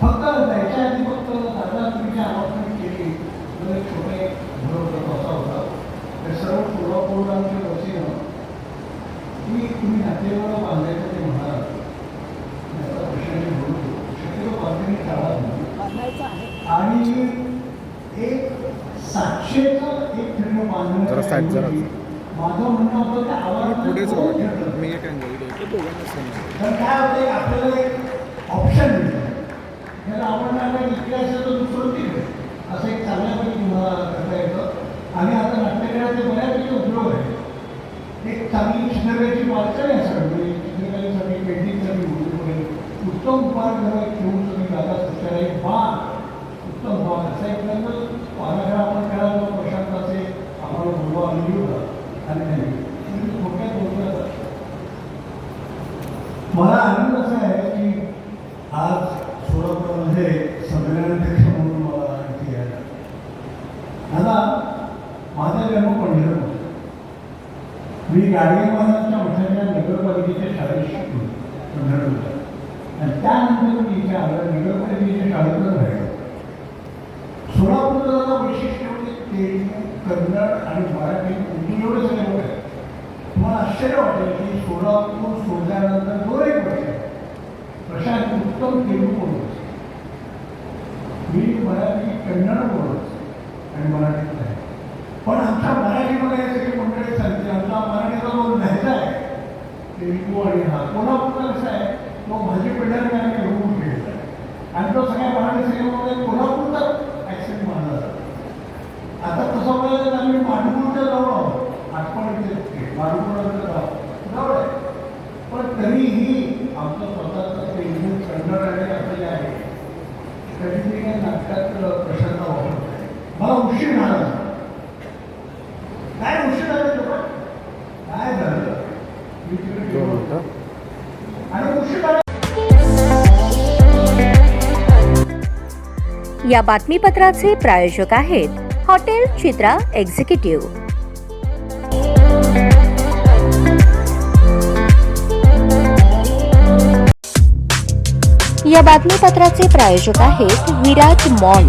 फक्त त्याच्या आधी फक्त दादा तुम्ही अनाउन्समेंट केली तर एक छोटे बरोबर असा होता ते सर्व सोलापूरच्या वतीनं की तुम्ही नातेवाईक बांधायचं ते म्हणाल त्याचा विषयाने बोलतो शक्यतो बांधणी टाळा. आणि एक सातशेचा एक फिल्म जरा. माझं म्हणणं होतं की आवाज पुढेच. मी एक अँगल दोघांना समजा तर काय होतं आपल्याला एक ऑप्शन मिळतं. त्याला आवडणार नाही इकडे असेल तर दुसरं तिकडे असं एक चांगल्यापैकी तुम्हाला करता येतं. आणि आता नाट्यकराचे बऱ्यापैकी उपयोग आहे एक चांगली चित्रकलेची वाचन आहे सर म्हणजे चित्रकलेसाठी पेंटिंगसाठी म्हणून वगैरे उत्तम उपाय घेऊन तुम्ही जाता त्याला एक बाग उत्तम बाग असा एक नंतर पानाकडे आपण खेळायला प्रशांताचे आम्हाला बोलवा आणली होता आणि त्यांनी तुम्ही थोडक्यात बोलता मला आनंद असा आहे की आज सोलापूरमध्ये संमेलनाध्यक्ष म्हणून मला इथे यायला आता माझा जन्म पंढरपूर मी गाडगे महाराजांच्या मठाच्या नगरपालिकेच्या शाळेत शिकलो पंढरपूरच्या. आणि त्यानंतर मी इथे आलं नगरपालिकेच्या शाळेतच राहिलो सोलापूरला वैशिष्ट्य म्हणजे तेलगू कन्नड आणि मराठी उर्दू एवढे सगळे लोक आहेत तुम्हाला आश्चर्य वाटेल की सोलापूर सोडल्यानंतर दोन एक वर्ष प्रशांत उत्तम तेलुगू बोलत मी मराठी कन्नड बोलत आणि मराठीत आहे. पण आमच्या मराठीमध्ये सगळी मंडळी सांगते आमचा मराठीचा जो लहजा आहे ते तेलुगू आणि हा. कोल्हापूरचा कसा आहे तो भाजी पिढ्याने आम्ही घेऊन घेतला आहे. आणि तो सगळ्या मराठी सिनेमामध्ये कोल्हापूरचा ॲक्सेंट मानला जातो. आता तसं म्हणजे आम्ही माडगुळच्या जवळ आहोत. आठवणीचे माडगुळाचं गाव जवळ. आहे. पण तरीही आमचं स्वतःचं ते तेलगू कन्नड आणि असं जे आहे कधीतरी काही नाटकात प्रसन्न वापरत मला उशीर झाला. काय उशीर झाला तेव्हा? काय झालं? मी तिकडे दोन गेलो मिनटं आणि उशीर झाला. या बातमीपत्राचे प्रायोजक आहेत हॉटेल चित्रा एक्झिक्युटिव्ह. या बातमीपत्राचे प्रायोजक आहेत विराज मॉल.